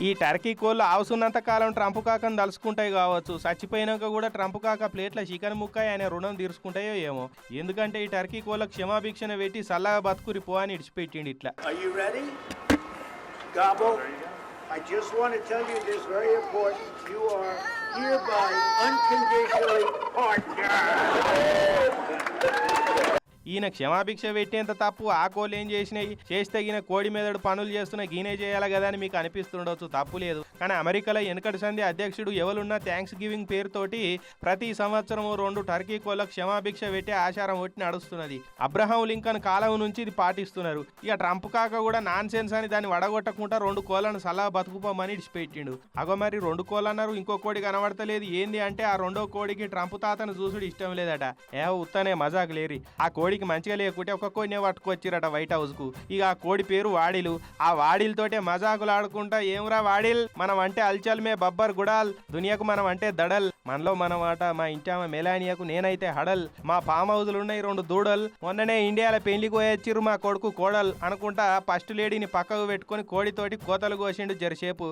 ఈ టర్కీ కోళ్ళు అవసున్నంత కాలం ట్రంప్ కాకను దలుచుకుంటాయి కావచ్చు చచ్చిపోయినాక కూడా ట్రంప్ కాక ప్లేట్ల చికెన్ ముక్క ఆయన రుణం తీర్చుకుంటాయో ఏమో ఎందుకంటే ఈ టర్కీ కోళ్ళ క్షమాభిక్షణ పెట్టి సల్లగా బతుకురి పో అని ఇడిచిపెట్టిండు ఇట్లా I just want to tell you this very important. You are hereby unconditionally partner. ఈయన క్షమాభిక్ష పెట్టేంత తప్పు ఆ కోళ్ళు ఏం చేసినాయి? చేస్తే ఈయన కోడి మెదడు పనులు చేస్తున్న గీనే చేయాలి కదా అని మీకు అనిపిస్తుండొచ్చు తప్పు లేదు. కానీ అమెరికాలో వెనకటి సంధి అధ్యక్షుడు ఎవరున్నా థ్యాంక్స్ గివింగ్ పేరుతోటి ప్రతి సంవత్సరం రెండు టర్కీ కోళ్ళకు క్షమాభిక్ష పెట్టే ఆచారం ఒట్టి నడుస్తున్నది. అబ్రహాం లింకన్ కాలం నుంచి ఇది పాటిస్తున్నారు. ఇక ట్రంప్ కాక కూడా నాన్ సెన్స్ అని దాన్ని వడగొట్టకుండా రెండు కోళ్ళను సలహా బతుకుపోమని ఇడిచిపెట్టిండు. అగో మరి రెండు కోళ్ళు అన్నారు ఇంకో కోడి కనబడతలేదు. ఏంది అంటే ఆ రెండో కోడికి ట్రంప్ తాతను చూసుడు ఇష్టం లేదట. ఏ ఉత్తనే మజాక్ లేరి. ఆ కోడి కోడికి మంచిగా లేకుంటే ఒక కోడినే పట్టుకొచ్చిరట వైట్ హౌస్కు. ఇక ఆ కోడి పేరు వాడిలు. ఆ వాడిలతోటే మజాకులు ఆడుకుంటా ఏమురా వాడిల్? మనం అంటే అల్చల్ మే బబ్బర్ గుడాల్. దునియాకు మనం అంటే దడల్. మనలో మనం ఆట మా ఇంటి మెలానియాకు నేనైతే హడల్. మా ఫామ్ హౌస్లు ఉన్నాయి రెండు దూడల్. మొన్ననే ఇండియాలో పెళ్ళి కోయొచ్చిరు మా కొడుకు కోడల్ అనుకుంటా ఫస్ట్ లేడీని పక్కకు పెట్టుకొని కోడితోటి కోతలు కోసిండు జరసేపు.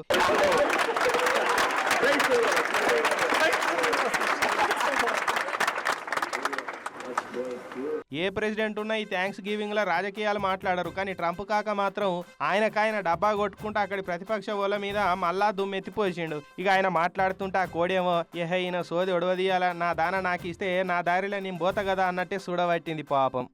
ఏ ప్రెసిడెంట్ ఉన్నా ఈ థ్యాంక్స్ గివింగ్లో రాజకీయాలు మాట్లాడరు. కానీ ట్రంప్ కాక మాత్రం ఆయనకాయన డబ్బా కొట్టుకుంటూ అక్కడి ప్రతిపక్ష ఓల మీద మళ్ళా దుమ్మెత్తిపోసిండు. ఇక ఆయన మాట్లాడుతుంటే ఆ కోడేమో ఏహ ఈయన సోది ఒడవదీయాల? నా దాన నాకు ఇస్తే నా దారిలో నేను పోత కదా అన్నట్టే చూడబట్టింది పాపం.